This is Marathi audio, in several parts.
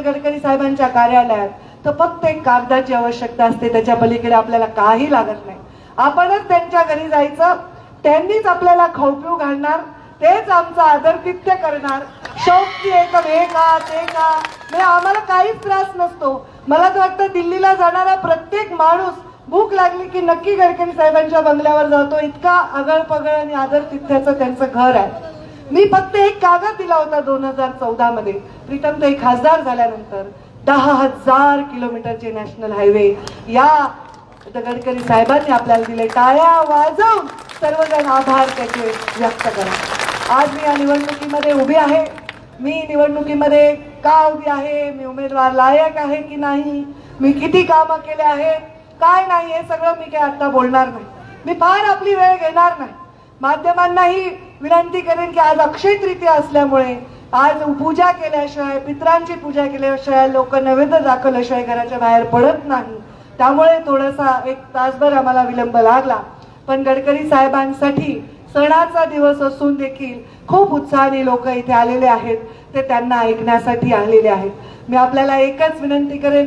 नितीन गडकरी साहेबांच्या कार्यालयात तर फक्त एक कागदाची आवश्यकता असते त्याच्या पलीकडे आपल्याला काही लागत नाही. आपणच त्यांच्या घरी जायचं त्यांनीच आपल्याला खाऊपिऊ घालणार तेच आमचं आदरतिथ्य करणार. शौकी एकम हे का ते का म्हणजे आम्हाला काहीच त्रास नसतो. मला तर वाटतं दिल्लीला जाणारा प्रत्येक माणूस भूक लागली की नक्की गडकरी साहेबांच्या बंगल्यावर जातो. इतका आगळपगळ आणि आदरतिथ्याचं त्यांचं घर आहे. मी फक्त एक कागद दिला होता दोन हजार चौदा मध्ये. प्रीतम ते खासदार झाल्यानंतर दहा हजार किलोमीटरचे नॅशनल हायवे या गडकरी साहेबांनी आपल्याला दिले. टाळ्या वाजवून सर्वजण आभार त्याचे व्यक्त करा. आज मी या निवडणुकीमध्ये उभी आहे. मी निवडणुकीमध्ये का उभी आहे? मी उमेदवार लायक आहे की नाही? मी किती कामं केले आहेत? काय नाही? हे सगळं मी काय आता बोलणार नाही. मी फार आपली वेळ घेणार नाही. माध्यमांनाही विनंती करेन की आज अक्षय तृतीया असल्यामुळे आज पूजा केल्याशिवाय पित्रांची पूजा केल्याशिवाय लोक नैवेद्य दाखवल्याशिवाय घराच्या बाहेर पडत नाही. त्यामुळे थोडासा एक तासभर आम्हाला विलंब लागला. पण गडकरी साहेबांसाठी सणाचा दिवस असून देखील खूप उत्साहाने लोक इथे आलेले आहेत. ते त्यांना ऐकण्यासाठी आलेले आहेत. मी आपल्याला एकच विनंती करेन.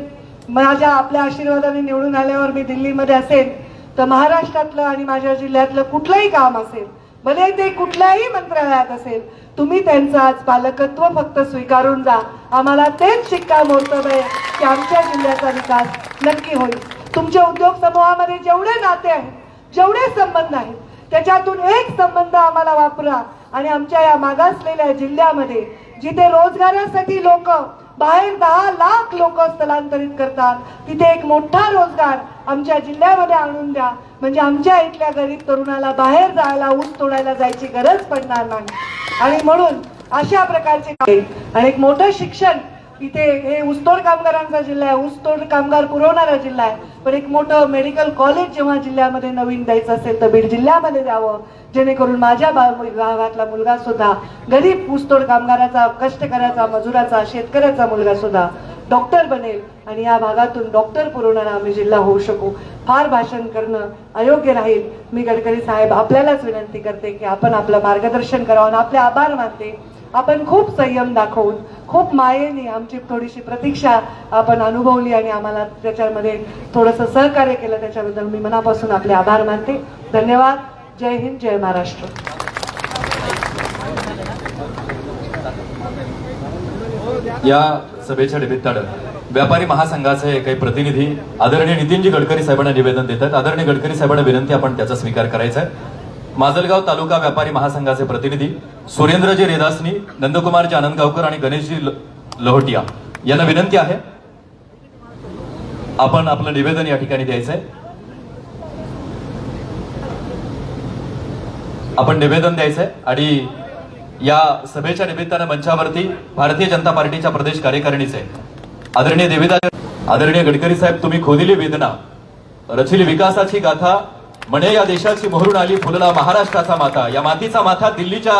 माझ्या आपल्या आशीर्वादाने निवडून आल्यावर मी दिल्लीमध्ये असेल तर महाराष्ट्रातलं आणि माझ्या जिल्ह्यातलं कुठलंही काम असेल भले ते कुठल्याही मंत्रालयात असेल तुम्ही त्यांचं आज पालकत्व फक्त स्वीकारून जा. आम्हाला तेच शिक्कामोर्तब आहे की आमच्या जिल्ह्याचा विकास नक्की होईल. तुमच्या उद्योग समूहामध्ये जेवढे नाते आहेत जेवढे संबंध आहेत त्याच्यातून एक संबंध आम्हाला वापरा. आणि आमच्या या मागासलेल्या जिल्ह्यामध्ये जिथे रोजगारासाठी लोक बाहेर दहा लाख लोक स्थलांतरित करतात तिथे एक मोठा रोजगार आमच्या जिल्ह्यामध्ये आणून द्या. म्हणजे आमच्या इथल्या गरीब तरुणाला बाहेर जायला ऊस तोडायला जायची गरज पडणार नाही. आणि म्हणून अशा प्रकारचे आणि एक मोठं शिक्षण इथे हे ऊसतोड कामगारांचा जिल्हा आहे ऊसतोड कामगार पुरवणारा जिल्हा आहे. पण एक मोठं मेडिकल कॉलेज जेव्हा जिल्ह्यामध्ये नवीन द्यायचं असेल तर बीड जिल्ह्यामध्ये द्यावं. जेणेकरून माझ्या बा- गावातला मुलगा सुद्धा गरीब ऊसतोड कामगाराचा कष्टकऱ्याचा मजुराचा शेतकऱ्याचा मुलगा सुद्धा डॉक्टर बनेल आणि या भागातून डॉक्टर पुरवणारा आम्ही जिल्हा होऊ शकू. फार भाषण करणं अयोग्य राहील. मी गडकरी साहेब आपल्यालाच विनंती करते की आपण आपलं मार्गदर्शन करावं आणि आपले आभार मानते. आपण खूप संयम दाखवून खूप मायेने आमची थोडीशी प्रतीक्षा आपण अनुभवली आणि आम्हाला त्याच्यामध्ये थोडंसं सहकार्य केलं त्याच्याबद्दल मी मनापासून आपले आभार मानते. धन्यवाद. जय हिंद जय महाराष्ट्र. या सभेच्या निमित्तानं व्यापारी महासंघाचे काही प्रतिनिधी आदरणीय नितीनजी गडकरी साहेबांना निवेदन देतात. आदरणीय गडकरी साहेबांना विनंती आपण त्याचा स्वीकार करायचा आहे. माजलगाव तालुका व्यापारी महासंघाचे प्रतिनिधी सुरेंद्रजी रेदासनी नंदकुमारजी आनंदगावकर आणि गणेशजी ल- लहोटिया यांना विनंती आहे. आपण आपलं निवेदन या ठिकाणी द्यायचंय. आपण निवेदन द्यायचंय आणि या सभेच्या निमित्तानं मंचावरती भारतीय जनता पार्टीच्या प्रदेश कार्यकारिणीचे आदरणीय देविदास आदरणीय गडकरी साहेब तुम्ही खोदिली वेदना रचिली विकासाची गाथा म्हणे या देशाची मोहरून आली फुलला महाराष्ट्राचा माथा या मातीचा माथा दिल्लीच्या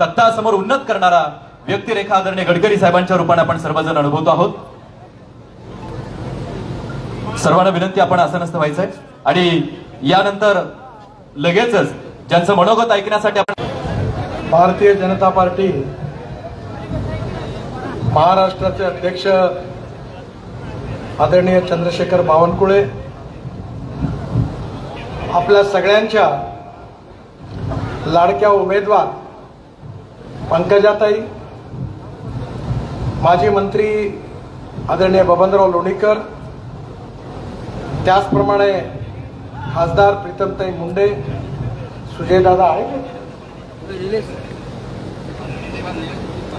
तत्तासमोर उन्नत करणारा व्यक्तिरेखा आदरणीय गडकरी साहेबांच्या रूपाने आपण सर्वजण अनुभवत आहोत. सर्वांना विनंती आपण आसनस्थ व्हायचंय. आणि यानंतर लगेचच ज्यांचं मनोगत ऐकण्यासाठी आपण भारतीय जनता पार्टी महाराष्ट्राचे अध्यक्ष आदरणीय चंद्रशेखर बावनकुळे आपल्या सगळ्यांच्या लाडक्या उमेदवार पंकजाताई माजी मंत्री आदरणीय बबनराव लोणीकर त्याचप्रमाणे खासदार प्रीतमताई मुंडे सुजयदादा आहे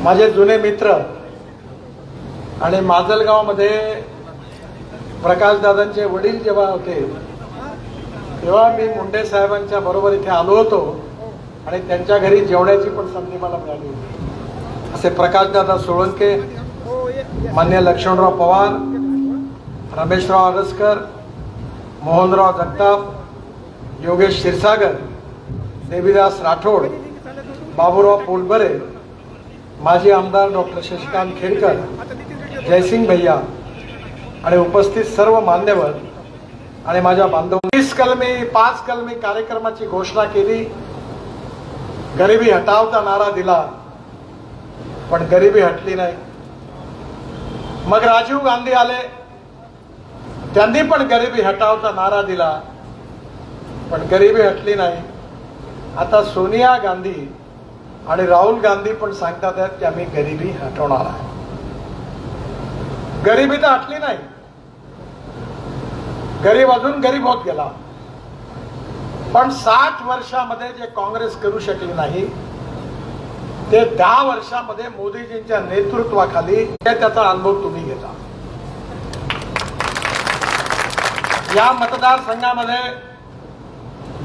माझे जुने मित्र आणि माजलगावमध्ये प्रकाशदादांचे वडील जेव्हा होते तेव्हा मी मुंडे साहेबांच्या बरोबर इथे आलो होतो आणि त्यांच्या घरी जेवण्याची पण संधी मला मिळाली होती. असे प्रकाशदादा सोळंके मान्य लक्ष्मणराव पवार रमेशराव आगसकर मोहनराव जगताप योगेश क्षीरसागर देवीदास राठोड बाबूराव पोलबरे माजी आमदार डॉक्टर शशिकांत खेडकर जयसिंग भैया आणि उपस्थित सर्व मान्यवर आणि माझ्या बांधव वीस कलमी पाच कलमी कार्यक्रमाची घोषणा केली. गरिबी हटावचा नारा दिला. पण गरिबी हटली नाही. मग राजीव गांधी आले. त्यांनी पण गरिबी हटावचा नारा दिला. पण गरिबी हटली नाही. आता सोनिया गांधी आणि राहुल गांधी पण सांगतात आहेत की आम्ही गरिबी हटवणार आहे. गरिबी तर हटली नाही. गरीब अजून गरीब होत गेला. पण साठ वर्षामध्ये जे काँग्रेस करू शकली नाही ते दहा वर्षामध्ये मोदीजींच्या नेतृत्वाखाली त्याचा अनुभव तुम्ही घेता. या मतदारसंघामध्ये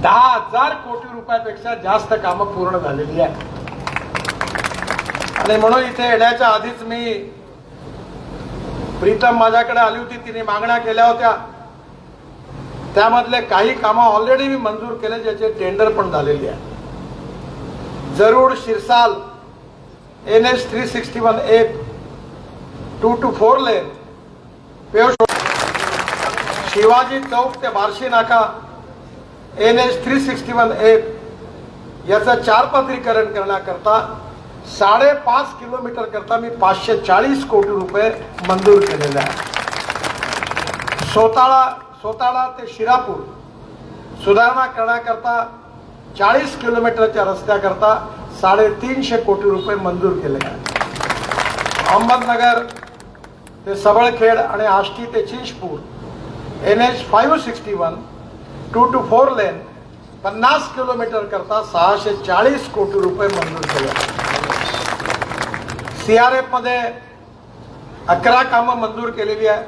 दहा हजार कोटी रुपयापेक्षा जास्त कामं पूर्ण झालेली आहेत. आणि म्हणून इथे येण्याच्या आधीच मी प्रीतम माझ्याकडे आली होती तिने मागण्या केल्या होत्या. त्यामधले काही कामं ऑलरेडी मी मंजूर केले ज्याचे टेंडर पण झालेली आहे. जरूर Shirsal N H three sixty one एक two to four lane pave Shivaji Chowk ते Barshi Naka N H three sixty one एक याचं चारपदरीकरण करण्याकरता साडेपाच किलोमीटर करता मी पाचशे चाळीस कोटी रुपये मंजूर केलेले आहे सोताळा सोताळा ते शिरापूर सुधारणा करण्याकरता चाळीस किलोमीटरच्या रस्त्याकरता साडेतीनशे कोटी रुपये मंजूर केले आहेत. अहमदनगर ते सबळखेड आणि आष्टी ते Chinchpur N H five sixty one two to four lane पन्नास किलोमीटर करता सहाशे चाळीस कोटी रुपये मंजूर केले आहेत. आर अकरा कामं मंजूर केलेली आहे.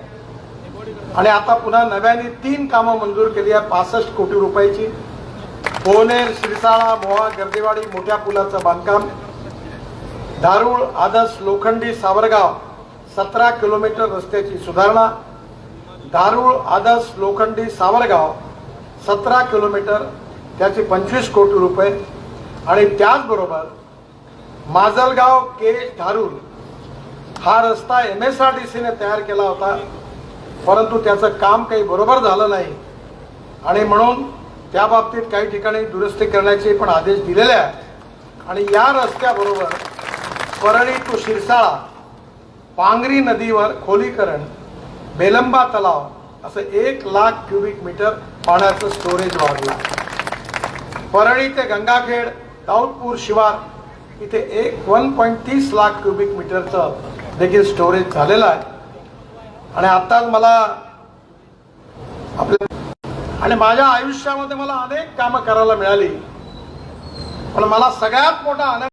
आणि आता पुन्हा नव्याने तीन कामं मंजूर केली आहे पासष्ट कोटी रुपयाची. पोहनेर शिरसाळा मोहा गर्देवाडी मोठ्या पुलाचं बांधकाम. दारूळ आदर्श लोखंडी सावरगाव सतरा किलोमीटर रस्त्याची सुधारणा. दारूळ आदर्श लोखंडी सावरगाव सतरा किलोमीटर त्याचे पंचवीस कोटी रुपये. आणि त्याचबरोबर माजलगाव केज धारूर हा रस्ता एम एस आर डी सीने तयार केला होता. परंतु त्याचं काम काही बरोबर झालं नाही. आणि म्हणून त्या बाबतीत काही ठिकाणी दुरुस्ती करण्याचे पण आदेश दिलेले आहेत. आणि या रस्त्याबरोबर परळी टू शिरसाळा पांगरी नदीवर खोलीकरण बेलंबा तलाव असं एक लाख क्युबिक मीटर पाण्याचं स्टोरेज वाढलं. परळी ते गंगाखेड दाऊदपूर शिवार इथे एक वन पॉईंट तीस लाख क्युबिक मीटरचं देखील स्टोरेज झालेलं आहे. आणि आत्ताच मला आपल्या आणि माझ्या आयुष्यामध्ये मला अनेक कामं करायला मिळाली. पण मला सगळ्यात मोठा आनंद